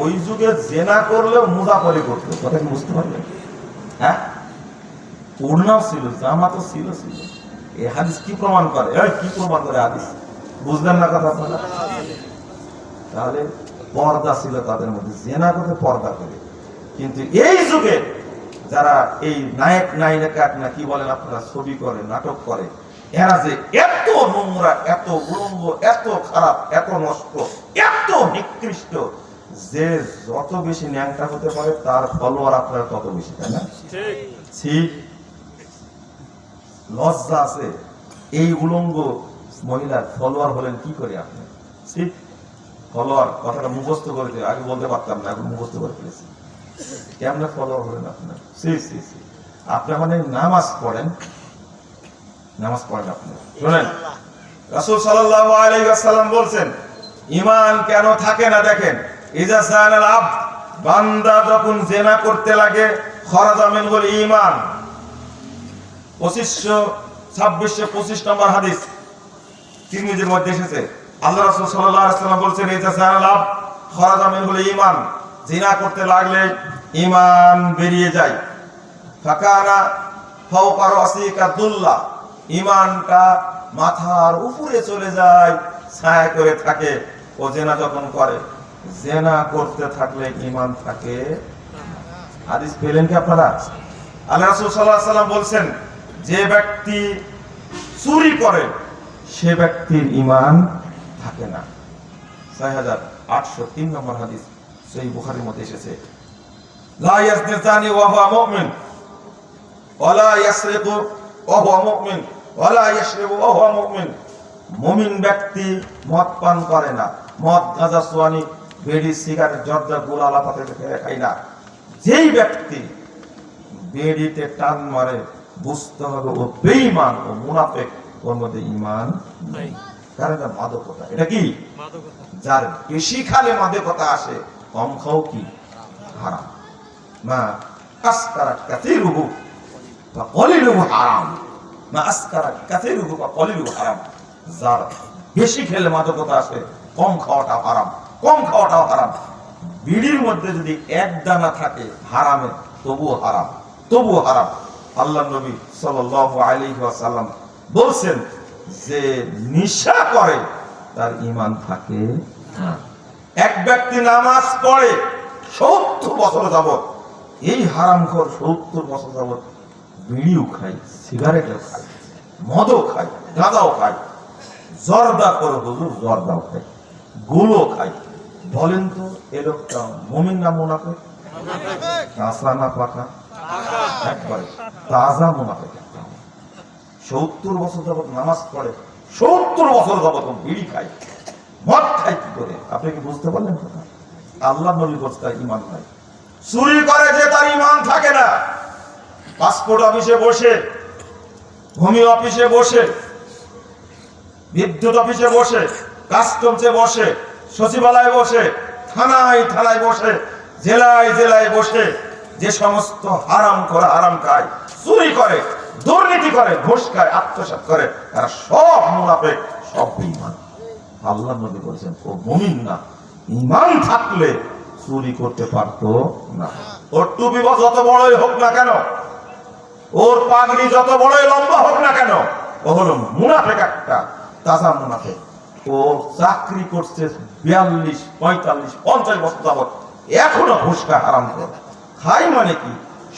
ওই যুগে জেনা করলেও মুজাফরি করতো, কথা কি বুঝতে পারলেন? হ্যাঁ? ওড়নাও ছিল, জামা তো ছিল ছিল। এই হাদিস কি প্রমাণ করে? কি প্রমাণ করে হাদিস? বুঝলেন না কথা আপনারা? তাহলে পর্দা ছিল তাদের মধ্যে, জেনা করতে পর্দা করে। কিন্তু এই যুগে যারা এই নায়ক নায়িকা না কি বলেন আপনারা, ছবি করে, নাটক করে, এরা যে এত নোংরা, এত উলঙ্গ, এত খারাপ, এত নষ্ট, এত নিকৃষ্ট যে যত বেশি ন্যাংটা হতে পারে তার ফলোয়ার আপনার তত বেশি তাই না? ঠিক। লজ্জা আছে। এই উলঙ্গ মহিলার ফলোয়ার হলেন কি করে আপনি? ঠিক। ফলোয়ার কথাটা মুখস্থ করেছে আগে বলতে পারতাম না এখন মুখস্থ করে ফেলেছি। কেমনে ফলোয়ার হলেন আপনার? সি সি সি। আপনি মানে নামাজ পড়েন। নামাজ পড়েন আপনি। শোনেন। রাসূল সাল্লাল্লাহু আলাইহি ওয়াসাল্লাম বলছেন ঈমান কেন থাকে না দেখেন? ইজা সানাল আব বান্দা যখন জেনা করতে লাগে, খরাজা মিনহুল ঈমান। পঁচিশশো ছাব্বিশশো পঁচিশ নম্বর হাদিস, তিরমিজির মধ্যে এসেছে। আল্লাহ রাসূল সাল্লাল্লাহু আলাইহি বলছেন, ইজা সানাল আব খরাজা মিনহুল ঈমান, জিনা করতে লাগলে ঈমান বেরিয়ে যায়। ফাকানা ফাওকা রাসিকা দুল্লা, ঈমানটা মাথার উপরে চলে যায়, ছায়া করে থাকে, ও জেনা যখন করে। জেনা করতে থাকলে ঈমান থাকে। হাদিস পেলেন কি আপনারা? আল্লাহ রাসূল আলাইহি সাল্লাম বলছেন, যে ব্যক্তি চুরি করে, সে ব্যক্তির ঈমান থাকে না। ছয় হাজার আটশো তিন নম্বর হাদিস সেই বুখারির মধ্যে এসেছে। লা ইয়াজনিজানি ওয়া হুয়া মুমিন ওয়ালা ইয়াসরিকু ওয়া হুয়া মুমিন ওয়ালা ইয়াশরিবু ওয়া হুয়া মুমিন। মুমিন ব্যক্তি মদ পান করে না। মদ গাঁজা, সোয়ানি বেড়ি সিগারেট জর্দা গুলা লাপাতে ফেলে খায় না। যেই ব্যক্তি বেড়িতে টান মারে বুঝতে হবে ও বেঈমান ও মুনাফিক ওর মধ্যে ঈমান নেই। কারণ মাদকতা। এটা কি? যার বেশি খালে মাদকতা আসে কম খাও কি? হারাম। মা আসকারা কাতিরুহু বা কলিলুহু হারাম। মা আসকারা কাতিরুহু বা কলিলুহু হারাম। যার বেশি খেলে মাদকতা আসে কম খাওয়াটা হারাম। কম খাওয়াটাও হারাম। বিড়ির মধ্যে যদি এক দানা থাকে, হারামে, তবুও হারাম তবুও হারাম। আল্লাহ নবী ওয়াসাল্লাম বলছেন যে নিশা করে, তার ইমান থাকে। এক ব্যক্তি নামাজ পড়ে সত্তর বছর যাবত এই হারামখোর সত্তর বছর যাবত বিড়িও খায়, সিগারেটও খায়, মদও খায়, গাঁদাও খায়। জর্দা করে হুজুর, জর্দাও খায়। গুলো খায় বলেন তো, এ লোকটা মমিন না মুনাফে? কাঁচা না পাকা একবারে তাজা মুনাফে। সত্তর বছর যাবত নামাজ পড়ে, সত্তর বছর যাবত বিড়ি খায়। মদ খায় কি করে? আপনি কি বুঝতে পারলেন কথা? আল্লাহ নবী বলছে তার ইমান নাই। চুরি করে যে তার ইমান থাকে না, পাসপোর্ট অফিসে বসে, ভূমি অফিসে বসে, বিদ্যুৎ অফিসে বসে কাস্টমসে বসে, সচিবালয়ে বসে, থানায় থানায় বসে, জেলায় জেলায় বসে যে সমস্ত হারাম করে, হারাম খায়, চুরি করে, দুর্নীতি করে, ঘুষ খায়, আত্মসাৎ করে, তারা সব মুনাফেক সব বেঈমান। আল্লাহ নবী বলেছেন, ও মুমিন না ইমান থাকলে চুরি করতে পারতো না। ওর টুপি যত বড়ই হোক না কেন, ওর পাগড়ি যত বড়ই লম্বা হোক না কেন, ও হলো মুনাফেক একটা, তাজা মুনাফেক। ও চাকরি করছে বিয়াল্লিশ, পঁয়তাল্লিশ, পঞ্চাশ বছর যাবত এখনও ঘুষ খায় হারাম করে। খাই মানে কি?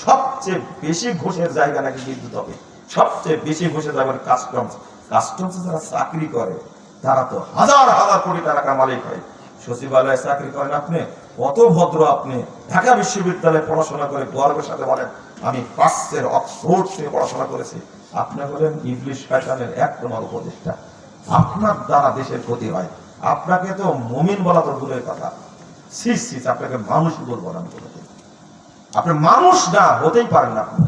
সবচেয়ে বেশি ঘুষের জায়গা নাকি বিদ্যুৎ হবে। সবচেয়ে বেশি ঘুষের জায়গা কাস্টমস কাস্টমস যারা চাকরি করে, তারা তো হাজার হাজার কোটি টাকা মালিক হয়। সচিবালয়ে চাকরি করেন আপনি, কত ভদ্র আপনি। ঢাকা বিশ্ববিদ্যালয়ে পড়াশোনা করে গর্বের সাথে বলেন, আমি পাঁচের অক্সফোর্ড থেকে পড়াশোনা করেছি। আপনি হলেন ইংলিশ প্যাটার্নের এক নম্বর উপদেষ্টা। আপনার দ্বারা দেশের ক্ষতি হয়। আপনাকে তো মমিন বলা তো দূরের কথা। সিস সিস আপনাকে মানুষ বলব না বলতে আপনি মানুষ না, হতেই পারেন না আপনি।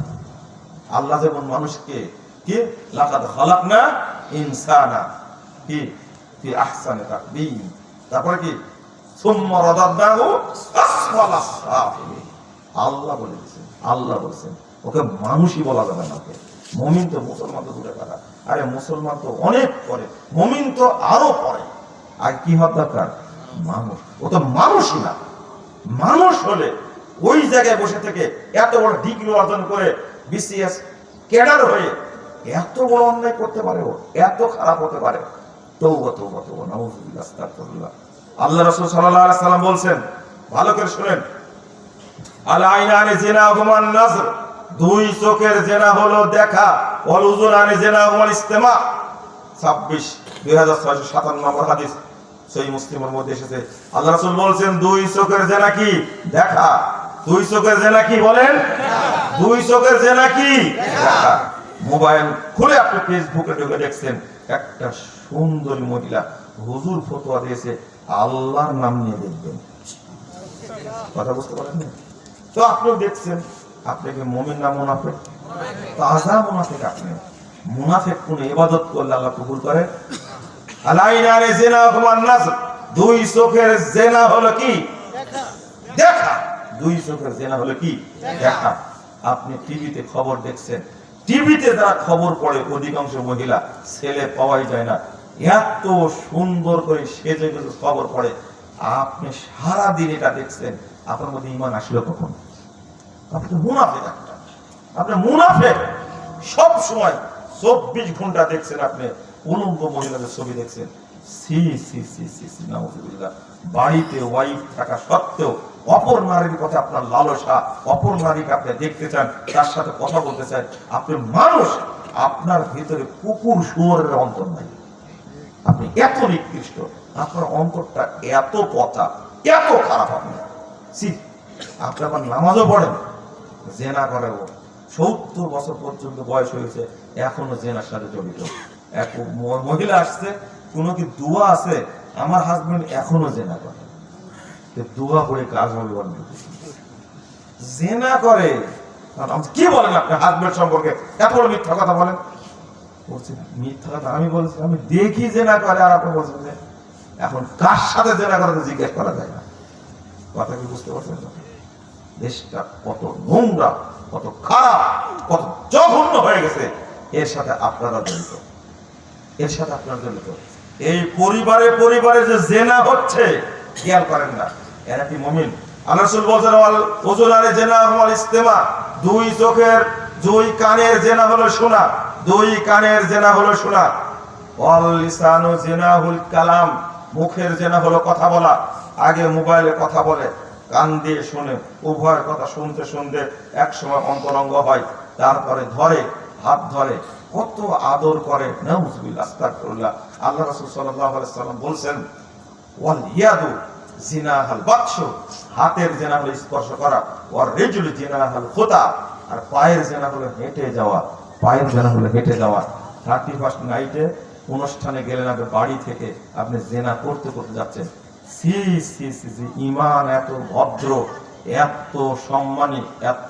আল্লাহ যেমন মানুষকে কি? লাকাদ খালাকনা ইনসানা। কি? ফি আহসানি তাকবীম তারপরে কি? সুম্মা রাদাদনাহু আসফালা আল্লাহ বলে দিয়েছেন আল্লাহ বলেছেন, ওকে মানুষই বলা যাবে না ওকে। মমিন তো মুসলমান তো দূরে কথা। আরে মুসলমান তো অনেক পরে, মমিন তো আরও পরে। আর কি হওয়ার দরকার? মানুষ। ও তো মানুষই না। মানুষ হলে ওই জায়গায় বসে থেকে এত বড় ডিগ্রি অর্জন করে বিসিএস ক্যাডার হয়ে এত বড় অন্যায় করতে পারে ও, এত খারাপ হতে পারে। তৌবা তৌবা তৌবা আল্লাহ রাসূল সাল্লাম বলছেন, ভালো করে শুনেন আল জিনা হুমান নাজর দুই চোখের জেনা হলো দেখা, ওয়াল উজুনানি জেনা হুমাল ইস্তেমা 26 2657 নম্বর হাদিস সেই মুসলিমের মধ্যে এসেছে। আল্লাহ রাসূল বলছেন, দুই চোখের জেনা কি? দেখা। দুই চোখের জেনা কি বলেন? দুই চোখের জেনা কি? দেখা। মোবাইল খুলে আপনি ফেসবুকে ঢুকে দেখছেন, একটা সুন্দরী মহিলা হুজুর ফতোয়া দিয়েছে, আল্লাহর নাম নিয়ে দেখবেন। কথা বুঝতে পারেন তো আপনিও দেখছেন। আপনি কি মমিন না মুনাফেক তাজা মুনাফেক আপনি মুনাফেক কোন ইবাদত করলে আল্লাহ কবুল করে। আলাইনারে জেনা হুমান নাস, দুই চোখের জেনা হলো কি? দেখা। দুই চোখের জেনা হলো কি? দেখা। আপনি টিভিতে খবর দেখছেন। টিভিতে যারা খবর পড়ে, অধিকাংশ মহিলা ছেলে পাওয়াই যায় না। এত সুন্দর করে সেজে খবর পড়ে। আপনি সারা দিন এটা দেখছেন, আপনার মধ্যে ইমান আসলো কখন? আপনি একটা আপনি। মুনাফেক। সব সময় চব্বিশ ঘণ্টা দেখছেন আপনি, উলঙ্গ মহিলাদের ছবি দেখছেন। সি সি সি সি সি, নাউজুবিল্লাহ। বাড়িতে ওয়াইফ থাকা সত্ত্বেও অপর নারীর কথা আপনার লালসা, অপর নারীকে আপনি দেখতে চান, তার সাথে কথা বলতে চান। আপনি মানুষ, আপনার ভিতরে কুকুর শুয়োরের অন্তর নাই। আপনি এত নিকৃষ্ট, আপনার অন্তরটা এত পচা, এত খারাপ আপনি। সি, আপনি আবার নামাজও পড়েন। জেনা করে ও সত্তর বছর পর্যন্ত বয়স হয়েছে, এখনও জেনার সাথে জড়িত। এক মহিলা আসছে, কোনো কি দোয়া আছে? আমার হাজবেন্ড এখনও জেনা করে। দোয়া করে কাজ হবে জেনা করে। কি বলেন আপনি হাজবেন্ড সম্পর্কে? এত মিথ্যা কথা বলেন। বলছি, মিথ্যা কথা আমি বলছি, আমি দেখি জেনা করে আর আপনি বলছেন এখন কার সাথে জেনা করে জিজ্ঞেস করা যায় না। কথা কি বুঝতে পারছেন? না? দেশটা কত নোংরা, কত খারাপ, কত জঘন্য হয়ে গেছে। এর সাথে আপনারা জড়িত। এর সাথে আপনারা জড়িত। এই পরিবারে পরিবারে যে জেনা হচ্ছে, খেয়াল করেন না। এরা কি মমিন? জেনা ইস্তেমা। দুই চোখের, দুই কানের হলো শোনা। দুই কানের হলো শোনা। জিনাহুল কালাম। মুখের হলো কথা বলা। আগে মোবাইলে কথা বলে। কান দিয়ে শুনে, উভয়ের কথা শুনতে শুনতে এক সময় অন্তরঙ্গ হয়। তারপরে ধরে, হাত ধরে, কত আদর করে, নাউজুবিল্লাহ আল্লাহ রাসূল সাল্লাল্লাহু আলাইহি সাল্লাম বলছেন, ওয়াল ইয়াদু জিনাহাল বাতশ হাতের জেনা হলো স্পর্শ করা। ওয়ার রিজুল জিনাহাল খুতা, আর পায়ের জেনা হলো হেঁটে যাওয়া। পায়ের জেনা হলো হেঁটে যাওয়া। থার্টি ফার্স্ট নাইটে অনুষ্ঠানে গেলেন আপনি বাড়ি থেকে, আপনি জেনা করতে করতে যাচ্ছেন। সি সি সি সি ইমান এত ভদ্র এত সম্মানী এত